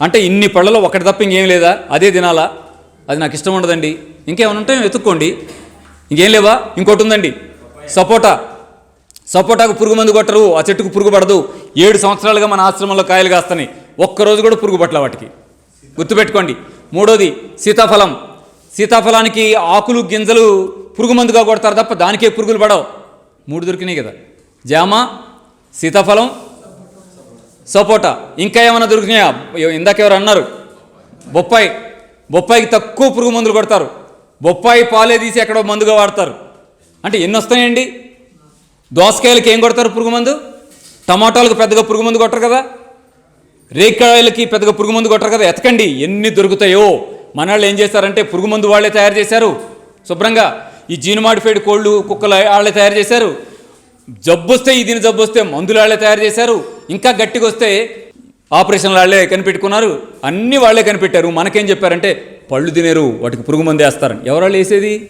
అంటే ఇన్ని పళ్ళలో ఒకటి తప్ప ఇంకేం లేదా? అదే తినాలా? అది నాకు ఇష్టం ఉండదండి. ఇంకేమైనా ఉంటే వెతుక్కోండి. ఇంకేం లేవా? ఇంకోటి ఉందండి. సపోటా. సపోటాకు పురుగు మందు కొట్టరు. ఆ చెట్టుకు పురుగు పడదు. ఏడు సంవత్సరాలుగా మన ఆశ్రమంలో కాయలు కాస్తాయి ఒక్కరోజు కూడా పురుగు పట్ల వాటికి. గుర్తుపెట్టుకోండి. మూడోది సీతాఫలం. సీతాఫలానికి ఆకులు గింజలు పురుగు మందుగా కొడతారు తప్ప దానికే పురుగులు పడవు. మూడు దొరికినాయి కదా. జామ సీతాఫలం సపోటా. ఇంకా ఏమైనా దొరికినాయా? ఎ- ఇందాక ఎవరు అన్నారు? బొప్పాయి. బొప్పాయికి తక్కువ పురుగు మందులు కొడతారు. బొప్పాయి పాలే తీసి ఎక్కడో మందుగా వాడతారు. అంటే ఎన్ని వస్తాయండి దోసకాయలకి ఏం కొడతారు పురుగు మందు? టమాటాలకు పెద్దగా పురుగు మందు కొట్టరు కదా? రేకాయలకి పెద్దగా పురుగు మందు కొట్టరు కదా? ఎతకండి ఎన్ని దొరుకుతాయో. మన వాళ్ళు ఏం చేస్తారంటే పురుగు మందు వాళ్ళే తయారు చేశారు. శుభ్రంగా ఈ జీను మాడిఫైడ్ కోళ్ళు కుక్కలు వాళ్ళే తయారు చేశారు. జబ్బు వస్తే ఈ దీని జబ్బు వస్తే మందులు వాళ్ళే తయారు చేశారు. ఇంకా గట్టిగా వస్తే ఆపరేషన్లు వాళ్ళే కనిపెట్టుకున్నారు. అన్నీ వాళ్ళే కనిపెట్టారు. మనకేం చెప్పారంటే పళ్ళు తినేరు వాటికి పురుగు మందు వేస్తారని. ఎవరు వాళ్ళు వేసేది?